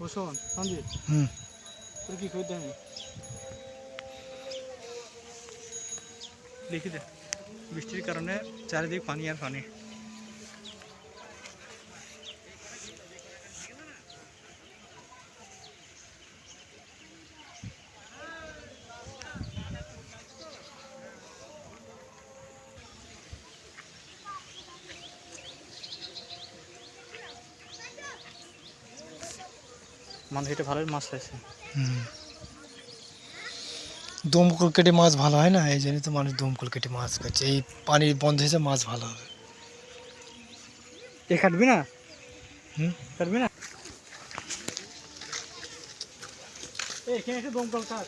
ও শোন সঞ্জিত হুম তোর কি করতে আমি দেখি দে বৃষ্টির কারণে চারিদিক পানি আর পানি মানুষ এটা ভালোই মাছ হুম। দমকল কেটে মাছ ভালো হয় না? এই জন্যই তো মানুষ দমকল কেটে মাছ খাচ্ছে এই পানি বন্ধ হয়েছে মাছ ভালো হবে। এ কাটবি না? হুম? কাটবি না? এই এখানে এসে দমকল কাট।